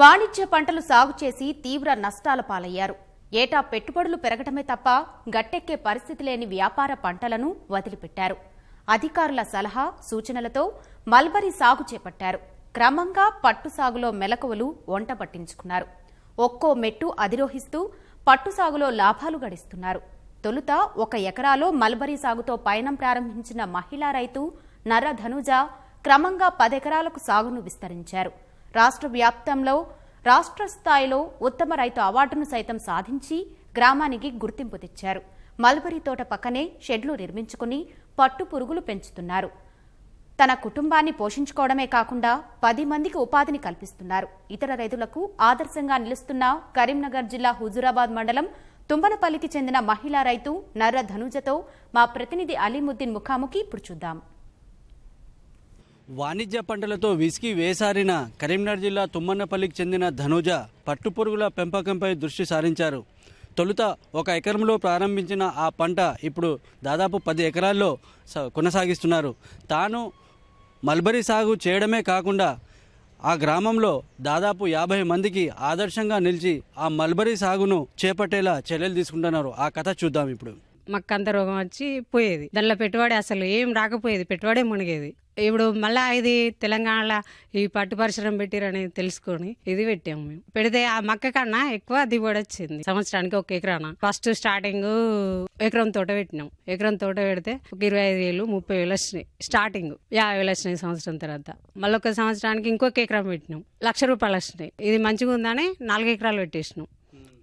వాణిజ్య పంటలు సాగు చేసి తీవ్ర నష్టాల పాలయ్యారు. ఏటా పెట్టుబడులు పెరగటమే తప్ప గట్టెక్కే పరిస్థితి లేని వ్యాపార పంటలను వదిలిపెట్టారు. అధికారుల సలహా సూచనలతో మల్బరీ సాగు చేపట్టారు. క్రమంగా పట్టు సాగులో మెలకువలు వంట పట్టించుకున్నారు. ఒక్కో మెట్టు అధిరోహిస్తూ పట్టు సాగులో లాభాలు గడిస్తున్నారు. తొలుత ఒక ఎకరాలో మల్బరీ సాగుతో పయనం ప్రారంభించిన మహిళా రైతు నర్ర ధనుజ క్రమంగా పదెకరాలకు సాగును విస్తరించారు. రాష్ట్ర వ్యాప్తంలో రాష్ట్ర స్థాయిలో ఉత్తమ రైతు అవార్డును సైతం సాధించి గ్రామానికి గుర్తింపు తెచ్చారు. మల్బరీ తోట పక్కనే షెడ్లు నిర్మించుకుని పట్టు పురుగులు పెంచుతున్నారు. తన కుటుంబాన్ని పోషించుకోవడమే కాకుండా పది మందికి ఉపాధిని కల్పిస్తున్నారు. ఇతర రైతులకు ఆదర్శంగా నిలుస్తున్న కరీంనగర్ జిల్లా హుజూరాబాద్ మండలం తుంబలపల్లికి చెందిన మహిళా రైతు నర్ర ధనుజతో మా ప్రతినిధి అలీముద్దీన్ ముఖాముఖి ఇప్పుడు చూద్దాం. వాణిజ్య పంటలతో విసిగి వేసారిన కరీంనగర్ జిల్లా తుమ్మన్నపల్లికి చెందిన ధనుజ పట్టుపురుగుల పెంపకంపై దృష్టి సారించారు. తొలుత ఒక ఎకరంలో ప్రారంభించిన ఆ పంట ఇప్పుడు దాదాపు పది ఎకరాల్లో కొనసాగిస్తున్నారు. తాను మల్బరీ సాగు చేయడమే కాకుండా ఆ గ్రామంలో దాదాపు యాభై మందికి ఆదర్శంగా నిలిచి ఆ మల్బరీ సాగును చేపట్టేలా చర్యలు తీసుకుంటున్నారు. ఆ కథ చూద్దాం ఇప్పుడు. మక్కంత రోగం వచ్చి పోయేది. దానిలో పెట్టుబడి అసలు ఏం రాకపోయేది. పెట్టుబడే మునిగేది. ఇప్పుడు మళ్ళా ఇది తెలంగాణలో ఈ పట్టు పరిశ్రమ పెట్టిరని తెలుసుకొని ఇది పెట్టాము మేము. పెడితే ఆ మక్క కన్నా ఎక్కువ దిగుబడి వచ్చింది. సంవత్సరానికి ఒక ఎకరాన. ఫస్ట్ స్టార్టింగ్ ఎకరం తోట పెట్టినాం. ఎకరం తోట పెడితే ఒక ఇరవై ఐదు వేలు ముప్పై వేలు వచ్చినాయి. స్టార్టింగ్ యాభై వేలు వచ్చినాయి సంవత్సరం తర్వాత. మళ్ళీ ఒక సంవత్సరానికి ఇంకొక ఎకరం పెట్టినాం. లక్ష రూపాయలు వచ్చినాయి. ఇది మంచిగా ఉందని నాలుగు ఎకరాలు పెట్టేసినాం.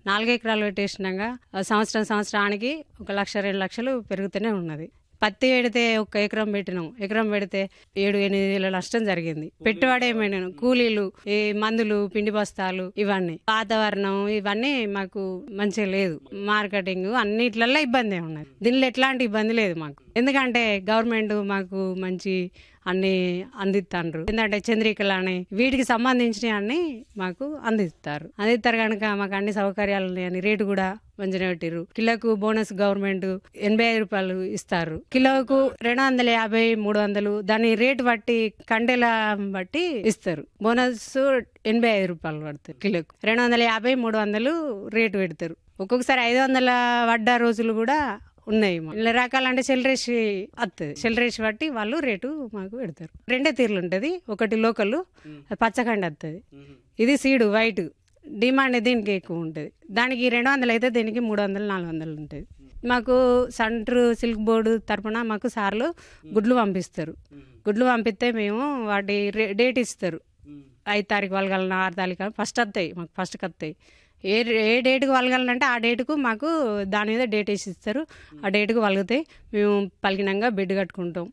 నాలుగు ఎకరాలు పెట్టేసినాక ఆ సంవత్సరం సంవత్సరానికి ఒక లక్ష రెండు లక్షలు పెరుగుతూనే ఉన్నది. పత్తి పెడితే ఒక ఎకరం పెట్టినాం. ఎకరం పెడితే ఏడు ఎనిమిది వేల నష్టం జరిగింది. పెట్టుబడి ఏమైనా కూలీలు ఈ మందులు పిండి బస్తాలు ఇవన్నీ. వాతావరణం ఇవన్నీ మాకు మంచిగా లేదు. మార్కెటింగ్ అన్నిట్లలో ఇబ్బంది ఉన్నది దీనిలో ఎట్లాంటి ఇబ్బంది లేదు మాకు. ఎందుకంటే గవర్నమెంట్ మాకు మంచి అన్ని అందిస్తారు ఎందుకంటే చంద్రికలు అని వీటికి సంబంధించిన అన్ని మాకు అందిస్తారు. అందిస్తారు కనుక మాకు అన్ని సౌకర్యాలు ఉన్నాయని రేటు కూడా మంచిగా పెట్టిర్రు. కిలోకు బోనస్ గవర్నమెంట్ ఎనభై ఐదు రూపాయలు ఇస్తారు. కిలోకు రెండు వందల యాభై మూడు వందలు దాని రేటు బట్టి కండెల బట్టి ఇస్తారు. బోనస్ ఎనభై ఐదు రూపాయలు పడతారు కిలోకు. రెండు వందల యాభై మూడు వందలు రేటు పెడతారు. ఒక్కొక్కసారి ఐదు వందల పడ్డ రోజులు కూడా ఉన్నాయి. ఇళ్ళ రకాలంటే సెలరేసి వస్తుంది సెలరేసి బట్టి వాళ్ళు రేటు మాకు పెడతారు. రెండే తీర్లు ఉంటుంది. ఒకటి లోకల్ పచ్చకండి వస్తుంది ఇది సీడు వైట్. డిమాండ్ దీనికి ఎక్కువ ఉంటుంది. దానికి రెండు వందలు అయితే దీనికి మూడు వందలు నాలుగు వందలు ఉంటుంది. మాకు సంట్రు సిల్క్ బోర్డు తరపున మాకు సార్లు గుడ్లు పంపిస్తారు. గుడ్లు పంపిస్తే మేము వాటి డేట్ ఇస్తారు. ఐదు తారీఖు వాళ్ళగలన ఆరు తారీఖు ఫస్ట్ వస్తాయి మాకు ఫస్ట్కి వస్తాయి ఏ ఏ డేట్కి వలగాలంటే ఆ డేటుకు మాకు దాని మీద డేట్ వేసి ఇస్తారు ఆ డేట్కు వలిగితే మేము పలికినాక బెడ్ కట్టుకుంటాం.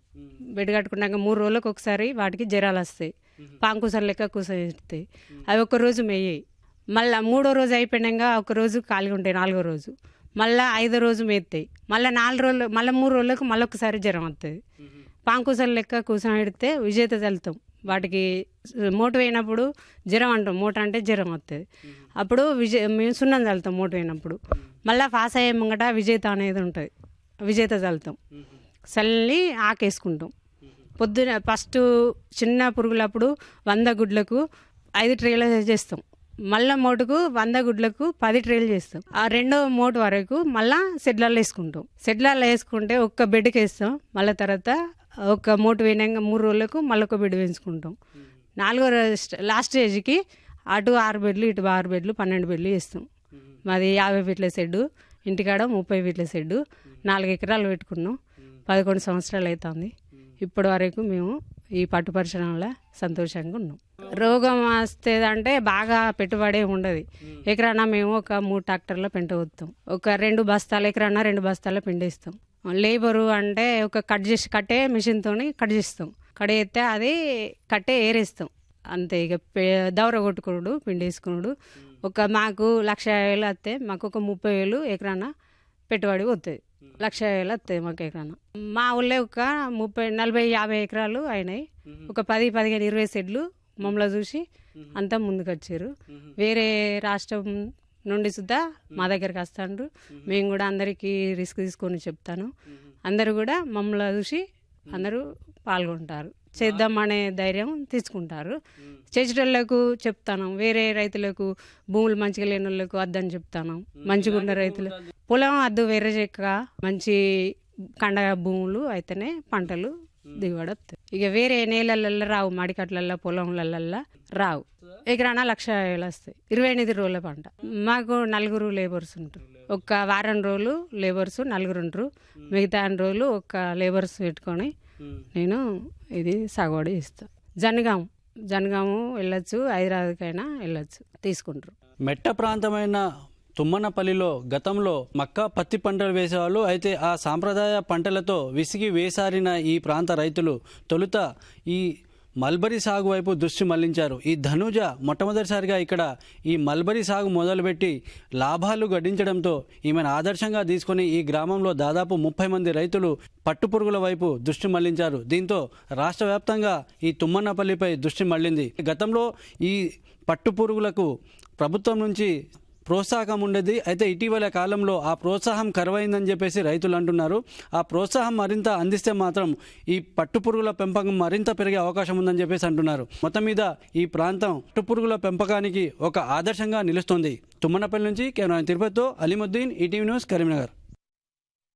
బెడ్ కట్టుకున్నాక మూడు రోజులకు ఒకసారి వాటికి జ్వరాలు వస్తాయి. పాంకుసలు లెక్క కూసేస్తాయి అవి ఒక రోజు మళ్ళీ మూడో రోజు అయిపోయినాక ఒక రోజు ఖాళీగా ఉంటాయి నాలుగో రోజు. మళ్ళీ ఐదో రోజు మేస్తాయి మళ్ళీ నాలుగు రోజులు మళ్ళీ మూడు రోజులకు మళ్ళీ ఒకసారి జ్వరం వస్తుంది పాంకుసలు లెక్క కూర్చొని పెడితే విజేత చల్లుతాం వాటికి మోటు పోయినప్పుడు జ్వరం అంటాం. మూట అంటే జ్వరం వస్తుంది అప్పుడు విజయ మేము సున్నం చల్లుతాం మూట పోయినప్పుడు మళ్ళీ పాస్ అయ్యే ముంగట విజేత అనేది ఉంటుంది. విజేత చల్లుతాం. చల్లి ఆకేసుకుంటాం. పొద్దున ఫస్ట్ చిన్న పురుగులప్పుడు వంద గుడ్లకు ఐదు ట్రేలు చేస్తాం. మళ్ళా మోటుకు వంద గుడ్లకు పది ట్రేలు చేస్తాం. ఆ రెండో మోటు వరకు మళ్ళా సెడ్లలో వేసుకుంటాం. సెడ్లలో వేసుకుంటే ఒక్క బెడ్కి వేస్తాం మళ్ళీ తర్వాత ఒక మూట వేయనాక మూడు రోజులకు మళ్ళీ ఒక బెడ్ వేసుకుంటాం నాలుగో లాస్ట్ స్టేజ్కి అటు ఆరు బెడ్లు ఇటు ఆరు బెడ్లు పన్నెండు బెడ్లు వేస్తాం. మాది యాభై ఫీట్ల షెడ్డు ఇంటికాడ ముప్పై ఫీట్ల షెడ్డు నాలుగు ఎకరాలు పెట్టుకున్నాం. పదకొండు సంవత్సరాలు అవుతుంది ఇప్పటి వరకు మేము ఈ పట్టు పరిశ్రమలో సంతోషంగా ఉన్నాం. రోగం వస్తే అంటే బాగా పెట్టుబడి ఉండదు. ఎకరానా మేము ఒక మూడు ట్రాక్టర్లో పెంట వస్తాం ఒక రెండు బస్తాలు ఎకరానా రెండు బస్తాలు పిండిస్తాం లేబరు అంటే ఒక కట్ చేసి కట్టే మిషన్తో కట్ చేస్తాం. కట్ చేస్తే అది కట్టే ఏరేస్తాం. అంతే ఇక దౌర దవర కొట్టుకున్నాడు పిండి ఒక మాకు లక్ష యాభై వేలు వస్తే మాకు ఒక ముప్పై వేలు ఎకరాన పెట్టుబడి వస్తుంది లక్ష వేలు మాకు ఎకరాన మా ఊళ్ళో ఒక ముప్పై నలభై యాభై ఎకరాలు అయినాయి. ఒక పది పదిహేను ఇరవై సెడ్లు మమ్మల్ని చూసి అంతా ముందుకు వచ్చారు వేరే రాష్ట్రం నుండి సుద్ధా మా దగ్గరికి వస్తాండ్రు. మేము కూడా అందరికీ రిస్క్ తీసుకొని చెప్తాను. అందరూ కూడా మమ్మల్ని చూసి అందరూ పాల్గొంటారు. చేద్దామనే ధైర్యం తీసుకుంటారు. చేసేటోళ్ళకు చెప్తాను. వేరే రైతులకు భూములు మంచిగా లేని వాళ్ళకు అద్దని చెప్తాను మంచిగా ఉన్న రైతులు పొలం అద్దు వేరే చెక్క మంచి కండ భూములు అయితేనే పంటలు దిగుబడి వస్తాయి ఇక వేరే నేలలలో రావు మడికట్లల్లో పొలంలల్లో రావు. ఎకరాన లక్ష వేలు వస్తాయి ఇరవై ఎనిమిది రోజుల పంట. మాకు నలుగురు లేబర్స్ ఉంటారు. ఒక వారం రోజులు లేబర్స్ నలుగురు ఉంటారు. మిగతా రోజులు ఒక లేబర్స్ పెట్టుకొని నేను ఇది సాగుబడి ఇస్తాను జనగాం జనగాము వెళ్ళొచ్చు హైదరాబాద్కైనా వెళ్ళొచ్చు తీసుకుంటారు. మెట్ట ప్రాంతమైన తుమ్మనపల్లిలో గతంలో మక్క పత్తి పంటలు వేసేవాళ్ళు అయితే ఆ సాంప్రదాయ పంటలతో విసిగి వేసారిన ఈ ప్రాంత రైతులు తొలుత ఈ మల్బరీ సాగు వైపు దృష్టి మళ్ళించారు. ఈ ధనుజ మొట్టమొదటిసారిగా ఇక్కడ ఈ మల్బరీ సాగు మొదలుపెట్టి లాభాలు గడించడంతో ఈమెను ఆదర్శంగా తీసుకొని ఈ గ్రామంలో దాదాపు ముప్పై మంది రైతులు పట్టుపురుగుల వైపు దృష్టి మళ్ళించారు. దీంతో రాష్ట్ర వ్యాప్తంగా ఈ తుమ్మన్నపల్లిపై దృష్టి మళ్ళింది. గతంలో ఈ పట్టుపురుగులకు ప్రభుత్వం నుంచి ప్రోత్సాహం ఉండేది. అయితే ఇటీవల కాలంలో ఆ ప్రోత్సాహం కరువైందని చెప్పేసి రైతులు అంటున్నారు. ఆ ప్రోత్సాహం మరింత అందిస్తే మాత్రం ఈ పట్టుపురుగుల పెంపకం మరింత పెరిగే అవకాశం ఉందని చెప్పేసి అంటున్నారు. మొత్తం మీద ఈ ప్రాంతం పట్టుపురుగుల పెంపకానికి ఒక ఆదర్శంగా నిలుస్తుంది. తుమ్మనపల్లి నుంచి కేవలం తిరుపతితో అలీముద్దీన్ ఈటీవీ న్యూస్ కరీంనగర్.